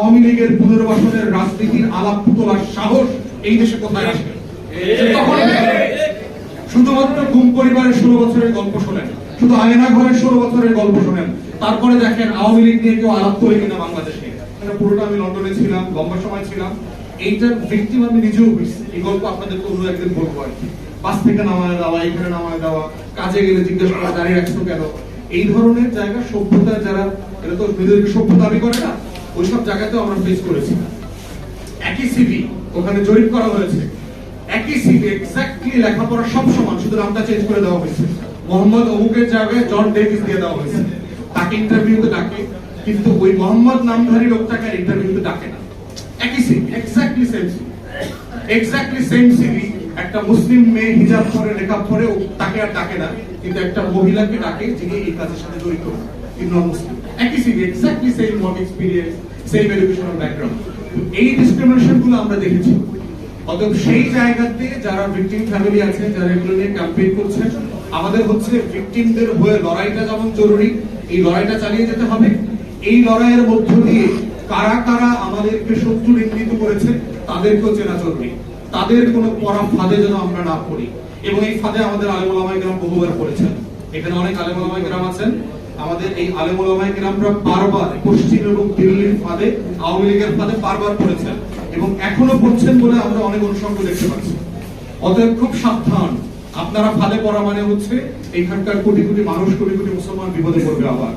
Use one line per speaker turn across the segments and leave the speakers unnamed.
আওয়ামী লীগের পুনর্বাসনের রাজনীতির আলাপ তোলার সাহস এই দেশে কোথায় আসবে? শুধুমাত্র গুম পরিবারের ষোলো বছরের গল্প শোনেন শুধু আয়না ঘরের ষোলো বছরের গল্প শোনেন তারপরে দেখেন আওয়ামী লীগ নিয়ে কেউ আলাপ করে কিনা বাংলাদেশে। পুরোটা আমি লন্ডনে ছিলাম লম্বা সময় ছিলাম। এইটার ভিক্টিম আমি নিজেও হয়েছি এই গল্প আপনাদেরকে অন্য একদিন বলব আর কি। বাস থেকে নামায় দেওয়া এখানে নামায় দেওয়া কাজে গেলে জিজ্ঞাসা করা দাঁড়িয়ে রাখছো কেন? এই ধরনের জায়গা সভ্যতা যারা এটা তো নিজেদেরকে সভ্য দাবি করে না? জায়গাতেও আমরা ফেস করেছি। একই সিভি ওখানে জরিপ করা হয়েছে। একই সিভি এক্স্যাক্টলি লেখাপড়া সব সমান, শুধু নামটা চেঞ্জ করে দেওয়া হয়েছে। মোহাম্মদ অমুকের জায়গায় জন ডেভিস দিয়ে দেওয়া হয়েছে। তাকে ইন্টারভিউতে ডাকে, কিন্তু ওই মোহাম্মদ নামধারী লোকটাকে ইন্টারভিউতে ডাকে না। একই CV exactly same CV exactly same CV একটা মুসলিম মেয়ে হিজাব পরে নেকাব পরে তাকে আর ডাকে না। কিন্তু একটা মহিলাকে ডাকে যিনি এই কাজের সাথে জড়িত। কিন্তু মুসলিম একই CV exactly same work experience same educational background এই ডিসক্রিমিনেশনগুলো আমরা দেখেছি। অতএব সেই জায়গাতে যারা ভিকটিম ফ্যামিলি আছে, যারা এগুলো নিয়ে ক্যাম্পেইন করছে, আমাদের হচ্ছে ভিকটিমদের হয়ে লড়াইটা যেমন জরুরি, এই লড়াইটা চালিয়ে যেতে হবে। এই লড়াইয়ের মধ্য দিয়ে কারা কারা আমাদেরকে শত্রু নিন্দিত করেছে, তাদেরকেও চেনা জরুরি। তাদের কোনো পড়া ফাঁদে যেন আমরা না পড়ি। এবং এই ফাঁদে আমাদের আলেমুলামাই গ্রাম বহুবার পড়েছেন। এখানে অনেক আলেমুলামাই গ্রাম আছেন। আমাদের এই আলেমুলামাই গ্রামরা বারবার পশ্চিম এবং দিল্লির ফাঁদে, আওয়ামী লীগের ফাঁদে বারবার পড়েছেন এবং এখনও পড়ছেন বলে আমরা অনেক অনুসঙ্গ দেখতে পাচ্ছি। অতএব খুব সাবধান। আপনারা ফাঁদে পড়া মানে হচ্ছে এইখানকার কোটি কোটি মানুষ, কোটি কোটি মুসলমান বিপদে পড়বে আবার।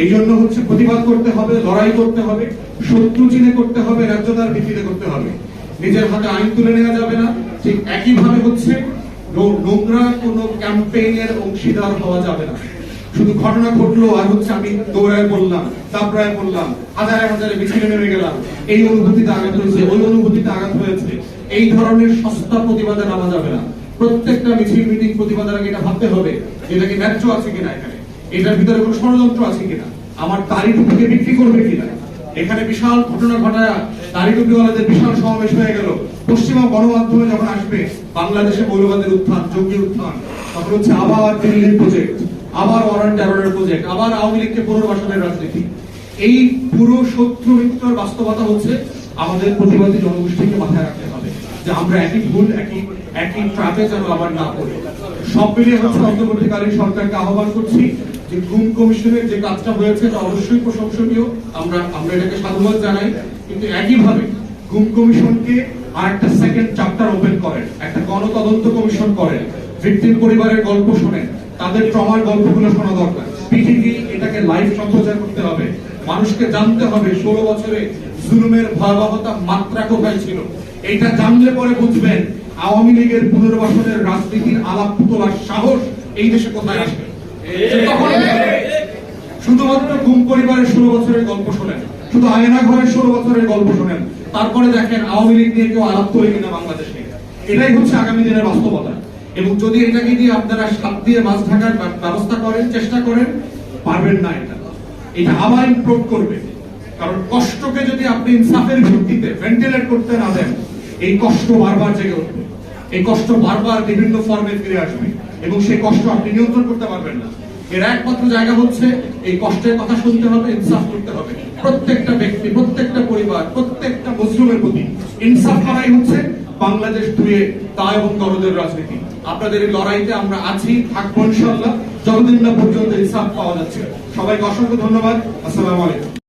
এই জন্য হচ্ছে প্রতিবাদ করতে হবে, লড়াই করতে হবে, শত্রু চিনে করতে হবে ন্যায্যতার ভিত্তিতে করতে হবে। নিজের হাতে আইন তুলে নেওয়া যাবে না। ঠিক একই ভাবে হচ্ছে নোংরা কোনো ক্যাম্পেইনের অংশীদার হওয়া যাবে না। শুধু ঘটনা ঘটলো আর হচ্ছে আমি দৌড়ায় বললাম চাপড়ায় বললাম হাজারে হাজারে মিছিলে নেমে গেলাম। এই অনুভূতিতে আঘাত হয়েছে, ওই অনুভূতিতে আঘাত হয়েছে। এই ধরনের সস্তা প্রতিবাদে নামা যাবে না। প্রত্যেকটা মিছিল, মিটিং প্রতিবাদের আগে এটা ভাবতে হবে এটা কি ন্যায্য আছে কিনা এখানে। এটার ভিতরে কোনো ষড়যন্ত্র আছে কিনা? আমার দাড়ি টুপিকে বিক্রি করবে কিনা? এখানে বিশাল ঘটনা ঘটায়, দাড়ি টুপিওয়ালাদের বিশাল সমাবেশ হয়ে গেল। পশ্চিমা গণমাধ্যমে যখন আসবে, বাংলাদেশে মৌলবাদের উত্থান, জঙ্গি উত্থান, তখন হচ্ছে আবার দিল্লির প্রজেক্ট আবার ওয়ারেন্ট প্রজেক্ট আবার আওয়ামী লীগকে পুনর্বাসনের রাজনীতি। এই পুরো শত্রু মিত্রর বাস্তবতা হচ্ছে আমাদের প্রতিবাদী জনগোষ্ঠীকে মাথায় রাখতে হবে, যে আমরা একই ভুল, একই একই ট্রাপে যেন আবার না পড়ি। সব মিলিয়ে হচ্ছে অন্তর্বর্তীকালীন সরকারকে আহ্বান করছি যে গুম কমিশনের যে কাজটা হয়েছে তা অবশ্যই প্রশংসনীয়। আমরা আমরা এটাকে সাধুবাদ জানাই, কিন্তু একইভাবে গুম কমিশনকে আর একটা সেকেন্ড চ্যাপ্টার ওপেন করেন, একটা গণতদন্ত কমিশন করেন ভিকটিম পরিবারের গল্প শোনেন তাদের ট্রমার গল্পগুলো শোনা দরকার। পিটিভি এটাকে লাইভ সম্প্রচার করতে হবে। মানুষকে জানতে হবে, ষোলো বছরে জুলুমের ভয়াবহতা মাত্রা কোথায় ছিল? এইটা জানলে পরে বুঝবেন, আওয়ামী লীগের পুনর্বাসনের রাজনীতির আলাপ তোলার সাহস এই দেশে কোথায় আসবে? শুধুমাত্র গুম পরিবারের ষোলো বছরের গল্প শোনেন, শুধু আয়না ঘরের ষোলো বছরের গল্প শোনেন। তারপরে দেখেন আওয়ামী লীগ নিয়ে কেউ আলাপ করে কিনা বাংলাদেশে। এটাই হচ্ছে আগামী দিনের বাস্তবতা। এবং যদি এটাকে দিয়ে আপনারা সাপ দিয়ে মাছ ঢাকার ব্যবস্থা করেন, চেষ্টা করেন, পারবেন না এটা। এটা আবার ইমপ্রুভ করবে। কারণ কষ্টকে যদি আপনি ইনসাফের ভিত্তিতে ভেন্টিলেট করতে না দেন, এই কষ্ট বারবার জেগে উঠবে। এই কষ্ট বারবার বিভিন্ন ফর্মে ফিরে আসবে এবং সেই কষ্ট আপনি নিয়ন্ত্রণ করতে পারবেন না। এর একমাত্র জায়গা হচ্ছে এই কষ্টের কথা শুনতে হবে, ইনসাফ করতে হবে। প্রত্যেকটা ব্যক্তি, প্রত্যেকটা পরিবার, প্রত্যেকটা মজলুমের প্রতি ইনসাফ করাই হচ্ছে। বাংলাদেশ ধুয়ে তা এবং দরদের রাজনীতি। আপনাদের এই লড়াইতে আমরা আছি, থাকব ইনশাল্লাহ যতদিন না পর্যন্ত ইনসাফ পাওয়া যাচ্ছে। সবাইকে অসংখ্য ধন্যবাদ। আসসালামু আলাইকুম।